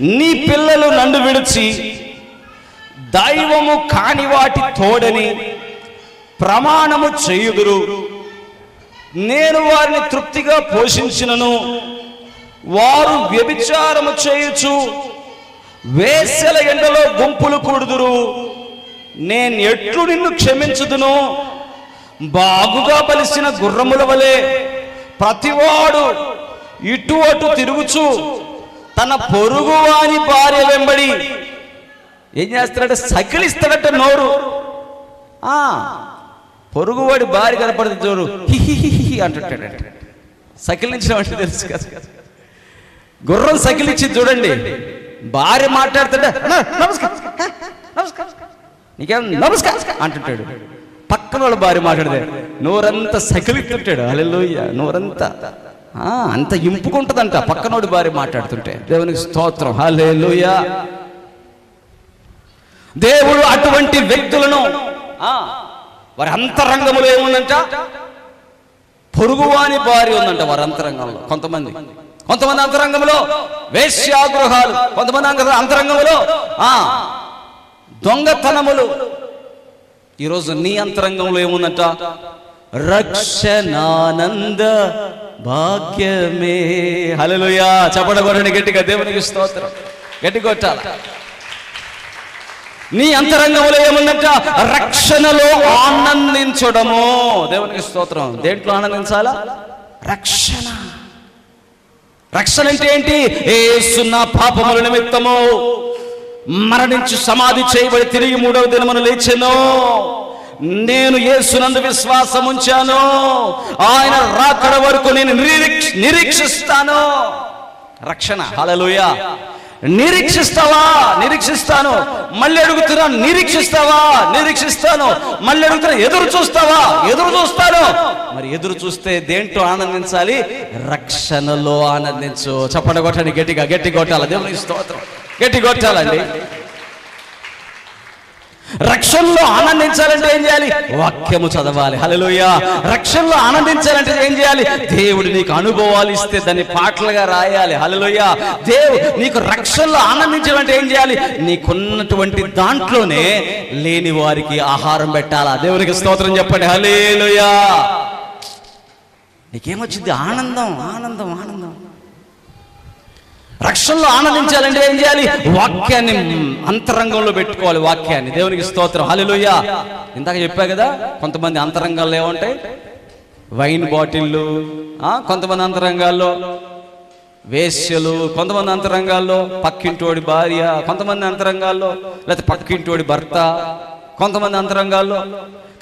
నీ పిల్లలు నన్ను విడిచి దైవము కాని వాటి తోడని ప్రమాణము చేయుదురు. నేను వారిని తృప్తిగా పోషించినను. వారు వ్యభిచారము చేయుచు వేసెల ఎండలో గుంపులు కూడుదురు. నేను ఎట్లు నిన్ను క్షమించుదును? బాగుగా బలిసిన గుర్రముల వలె ప్రతివాడు ఇటు అటు తిరుగుచు తన పొరుగువాని భార్య వెంబడి ఏం చేస్తాడంటే సకిలిస్తాడట నోరు. ఆ పొరుగువాడి భార్య కనపడుతుంది చూడు హిహిహిహి అంటుంటాడంట. సకిలించడం అంటే తెలుసు కదా. గుర్రం సకిలిచ్చి చూడండి. భార్య మాట్లాడుతుంటే నమస్కారం నమస్కారం నీకేం నమస్కారం? అంటుంటాడు. పక్కన వాళ్ళు భార్య మాట్లాడితే నోరంతా సకిలిస్తుంటాడు అలెలుయ్య నోరంతా. అంత ఇంపుకుంటుందంట పక్కనోడి భార్య మాట్లాడుతుంటే. దేవునికి స్తోత్రం. హల్లెలూయ. దేవుడు అటువంటి వ్యక్తులను వారి అంతరంగములో ఏముందంట? పొరుగువాని భార్య ఉందంట వారి అంతరంగంలో. కొంతమంది. కొంతమంది అంతరంగంలో వేశ్యాగృహాలు కొంతమంది అంతర- అంతరంగంలో ఆ దొంగతనములు. ఈరోజు నీ అంతరంగంలో ఏముందంట? రక్షణానంద భాగ్యమే. హల్లెలూయా. చపడగొట్టండి గట్టిగా దేవునికి స్తోత్రం. గట్టి కొట్టాల? నీ అంతరంగంలో ఏముందంట? రక్షణలో ఆనందించడము. దేవునికి స్తోత్రం. దేంట్లో ఆనందించాలా? రక్షణ. రక్షణ అంటే ఏంటి? ఏసున్న పాపముల నిమిత్తము. మరణించి సమాధి చేయబడి తిరిగి మూడవ దినమును లేచెను. నేను యేసునందు విశ్వాసం ఉంచాను. ఆయన రాకడ వరకు నేను నిరీక్ష నిరీక్షిస్తాను. రక్షణ. హల్లెలూయా. నిరీక్షిస్తావా? నిరీక్షిస్తాను. మళ్ళీ అడుగుతున్నా నిరీక్షిస్తావా? నిరీక్షిస్తాను. మళ్ళీ అడుగుతున్నా ఎదురు చూస్తావా? ఎదురు చూస్తాను. మరి ఎదురు చూస్తే దేంట్లో ఆనందించాలి? రక్షణలో ఆనందించు. చప్పట కొట్టండి గట్టిగా గట్టి కొట్టాలి దేవుని స్తోత్రం. గట్టి కొట్టాలండి రక్షణలో ఆనందించాలంటే ఏం చేయాలి? వాక్యము చదవాలి. హల్లెలూయ. రక్షణలో ఆనందించాలంటే ఏం చేయాలి? దేవుడు నీకు అనుభవాలు ఇస్తే దాన్ని పాటలుగా రాయాలి. హల్లెలూయ. దేవు నీకు రక్షణలో ఆనందించాలంటే ఏం చేయాలి? నీకున్నటువంటి దాంట్లోనే లేని వారికి ఆహారం పెట్టాలా? దేవునికి స్తోత్రం చెప్పండి. హలేలుయా నీకేమొచ్చింది? ఆనందం ఆనందం ఆనందం. రక్షణలో ఆనందించాలంటే ఏం చేయాలి? వాక్యాన్ని అంతరంగంలో పెట్టుకోవాలి వాక్యాన్ని. దేవునికి స్తోత్రం. హల్లెలూయా. ఇందాక చెప్పా కదా కొంతమంది అంతరంగాల్లో ఏముంటాయి? వైన్ బాటిళ్ళు కొంతమంది అంతరంగాల్లో వేశ్యలు కొంతమంది అంతరంగాల్లో పక్కింటోడి భార్య కొంతమంది అంతరంగాల్లో లేకపోతే పక్కింటోడి భర్త కొంతమంది అంతరంగాల్లో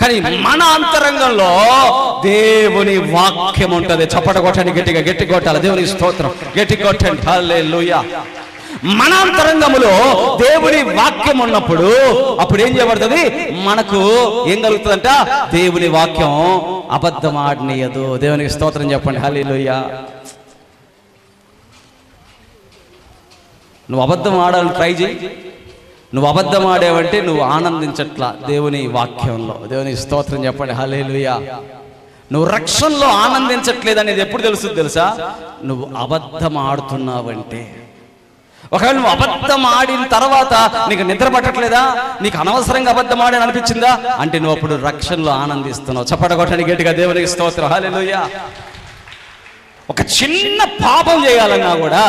కానీ మన అంతరంగంలో దేవుని వాక్యం ఉంటది. చప్పట కొట్టండి గట్టిగా గట్టి కొట్టాలి. దేవునికి స్తోత్రం. గట్టి కొట్టండి. హల్లెలూయా. మన అంతరంగములో దేవుని వాక్యం ఉన్నప్పుడు అప్పుడు ఏం చేయబడుతుంది? మనకు ఏం కలుగుతుందంట? దేవుని వాక్యం అబద్ధం ఆడనీయదు దేవునికి స్తోత్రం చెప్పండి. హల్లెలూయా. నువ్వు అబద్ధం ఆడాలని ట్రై చేయి. నువ్వు అబద్ధం ఆడేవంటే నువ్వు ఆనందించట్లా దేవుని వాక్యంలో. దేవుని స్తోత్రం చెప్పండి. హలేలుయా నువ్వు రక్షణలో ఆనందించట్లేదు అనేది ఎప్పుడు తెలుస్తుంది తెలుసా? నువ్వు అబద్ధం ఆడుతున్నావంటే ఒకవేళ నువ్వు అబద్ధం ఆడిన తర్వాత నీకు నిద్ర పట్టట్లేదా? నీకు అనవసరంగా అబద్ధం ఆడని అనిపించిందా? అంటే నువ్వు అప్పుడు రక్షణలో ఆనందిస్తున్నావు. చప్పటగొట్టని గట్టిగా దేవునికి స్తోత్రం. హల్లెలూయా. ఒక చిన్న పాపం చేయాలన్నా కూడా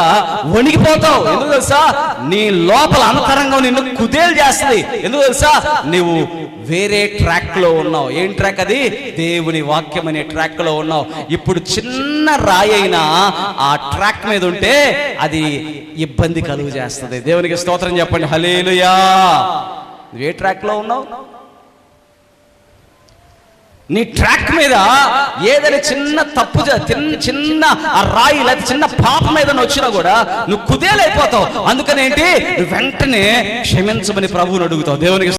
వణికిపోతావు ఎందుకు తెలుసా? నీ లోపల అంతరంగం నిన్ను కుదేలు చేస్తుంది. ఎందుకు తెలుసా? నీవు వేరే ట్రాక్లో ఉన్నావు. ఏం ట్రాక్ అది? దేవుని వాక్యం అనే ట్రాక్లో ఉన్నావు. ఇప్పుడు చిన్న రాయి అయినా ఆ ట్రాక్ మీద ఉంటే అది ఇబ్బంది కలుగు చేస్తుంది. దేవునికి స్తోత్రం చెప్పండి. హలేలుయా నువ్వు ఏ ట్రాక్లో ఉన్నావు? నీ ట్రాక్ మీద ఏదైనా చిన్న తప్పు చిన్న ఆ రాయి లేదా చిన్న పాప మీద వచ్చినా కూడా నువ్వు కుదేలైపోతావు. అందుకనేంటి? వెంటనే క్షమించమని ప్రభువుని అడుగుతావు. దేవునికి